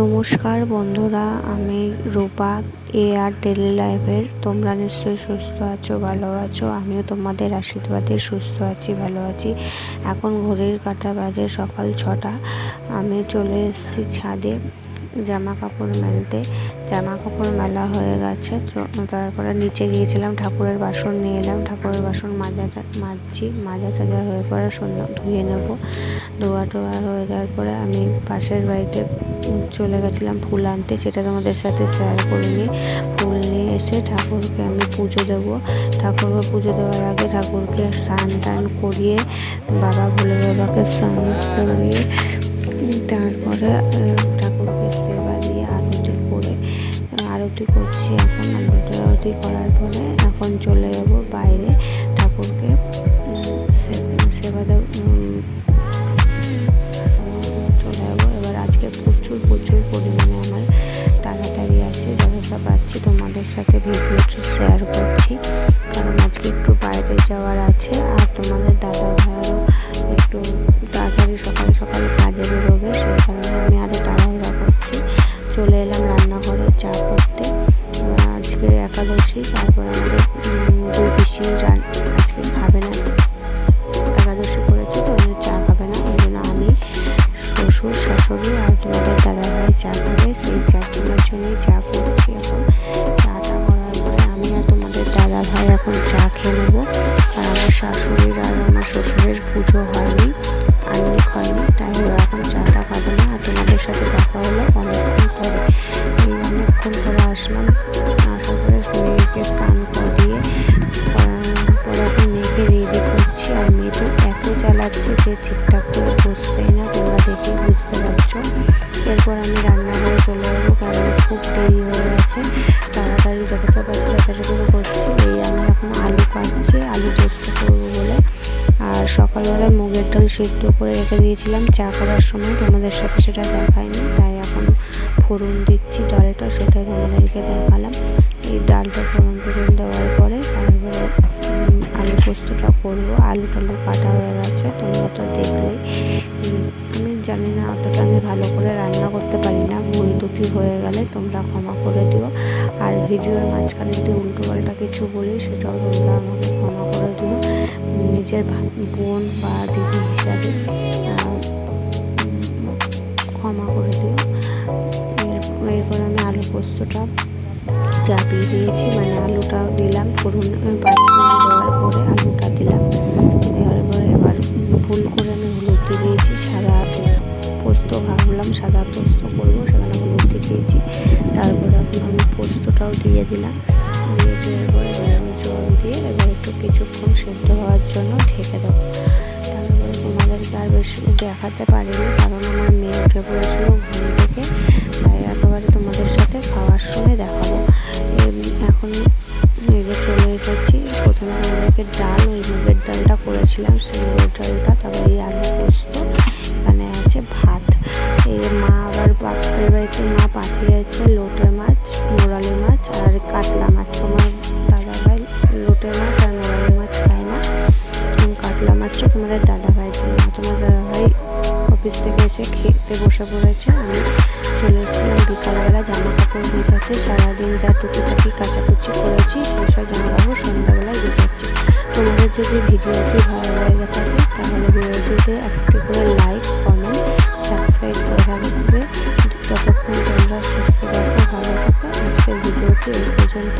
নমস্কার বন্ধুরা, আমি রূপা এ আর ডেলি লাইফের তোমরা নিশ্চয়ই সুস্থ আছো, ভালো আছো। আমিও তোমাদের আশীর্বাদে সুস্থ আছি, ভালো আছি। এখন ঘড়ির কাটা বাজে সকাল ছটা। আমি চলে এসেছি ছাদে জামা কাপড় মেলতে। জামা কাপড় মেলা হয়ে গেছে তারপরে নিচে গিয়েছিলাম, ঠাকুরের বাসন নিয়ে এলাম, ঠাকুরের বাসন মাজা মাজছি মাজা টাজা হয়ে পরে সুন্দর ধুয়ে নেব। ধোয়া টোয়া হয়ে যাওয়ার পরে আমি পাশের বাড়িতে চলে গেছিলাম ফুল আনতে, সেটা তোমাদের সাথে শেয়ার করে করিনি। ফুল নিয়ে এসে ঠাকুরকে আমি পুজো দেবো। ঠাকুরকে পুজো দেওয়ার আগে ঠাকুরকে স্নান টান করিয়ে, বাবা ভোলে বাবাকে স্নান করিয়ে, তারপরে ঠাকুরকে সেবা আরতি করছি এখন আরতি করার পরে এখন চলে যাব বাইরে ঠাকুরকে সেবা চলে যাব। এবার আজকে প্রচুর প্রচুর পরিমাণে আমার তাড়াতাড়ি আছে, যতটা পাচ্ছি তোমাদের সাথে ভিডিওটি শেয়ার করছি। কারণ আজকে একটু বাইরে যাওয়ার আছে, আর তোমাদের দাদা আজকে একাদশী তারপর আমাদের দুই পিসি আজকে খাবে না। একাদশী করেছে, তো ওই চা খাবে না। ওই জন্য আমি, শ্বশুর, শাশুড়ি আর তোমাদের দাদা ভাই চা খাবে। সেই চা কেনার জন্যই চা করছি এখন। চাটা করার পরে আমি আর তোমাদের দাদা ভাই এখন চা খেয়ে নেব। আর আমার শাশুড়ির আর আমার শ্বশুরের পুজো হয়নি ঠিকঠাক করে বসছেই না, তোমরা দেখে বুঝতে পারছ। এরপর আমি রান্নাঘরে চলে যাব, কারণ খুব দেরি হয়ে গেছে। তাড়াতাড়ি যতটা পারছি ততটুকু করছি। এই আমি এখন আলু কাটছি, আলু পোস্ত করব বলে। আর সকালবেলায় মুগের ডাল সিদ্ধ করে রেখে দিয়েছিলাম, চা করার সময় তোমাদের সাথে সেটা দেখায়নি তাই এখন ফোড়ন দিচ্ছি ডালটা সেটা তোমাদেরকে দেখালাম। এই ডালটা ফোড়ন ফোড়ন দেওয়ার পরে তারপরে পোস্তটা করব। আলু টালু কাটা হয়ে গেছে, তোমরা তো দেখলেই। আমি জানি না, অতটা আমি ভালো করে রান্না করতে পারি না। ভুল দুটি হয়ে গেলে তোমরা ক্ষমা করে দিও। আর ভিডিওর মাঝখানে যদি উল্টো পাল্টা কিছু বলি, সেটাও তোমরা আমাকে ক্ষমা করে দিও। নিজের বোন বা দিদি হিসাবে ক্ষমা করে দিও। এরপর আমি আলু পোস্তটা চাপিয়ে দিয়েছি মানে আলুটা দিলাম। ফোড়ন পাঁচফোড়ন দেওয়ার পরে আলুটা দিলাম। দেওয়ার পরে এবার ভুল করে আমি হলুদ দিয়ে দিয়েছি, সাদা পোস্ত ভাবলাম, সাদা পোস্ত করব, সেখানে হলুদ দিয়ে দিয়েছি। তারপরে এখন আমি পোস্তটাও দিয়ে দিলাম। দিয়ে দেওয়ার পরে আমি জল দিয়ে এবার একটু কিছুক্ষণ সেদ্ধ হওয়ার জন্য ঢেকে দেবো। তারপরে তোমাদেরকে আর বেশি দেখাতে পারিনি, কারণ আমার মেয়ে উঠে পড়েছিল ঘুম থেকে। তাই একেবারে তোমাদের সাথে খাওয়ার সময় দেখাবো। করেছিলাম সেই মুগের ডালটা তারপরে এই আলু পোস্ত, এখানে আছে ভাত। এই মা আবার বাপের বাড়িতে মা পাঠিয়েছে লোটে মাছ অফিস থেকে এসে খেতে বসে পড়েছে। আমি চলে এসেছিলাম বিকালবেলা জামা কাপড় গোছাতে। সারাদিন যা টুকিটাকি কাচাকুচি করেছি সেসব জামা কাপড় সন্ধ্যাবেলায় গোছাচ্ছি। তোমাদের যদি ভিডিওটি ভালো লেগে থাকে, তাহলে ভিডিওটিতে একটু করে লাইক, কমেন্ট, সাবস্ক্রাইব করে থাকবে ততক্ষণ তোমরা সুস্থ থাকো, ভালো থাকো, আজকের ভিডিওটি এই পর্যন্ত।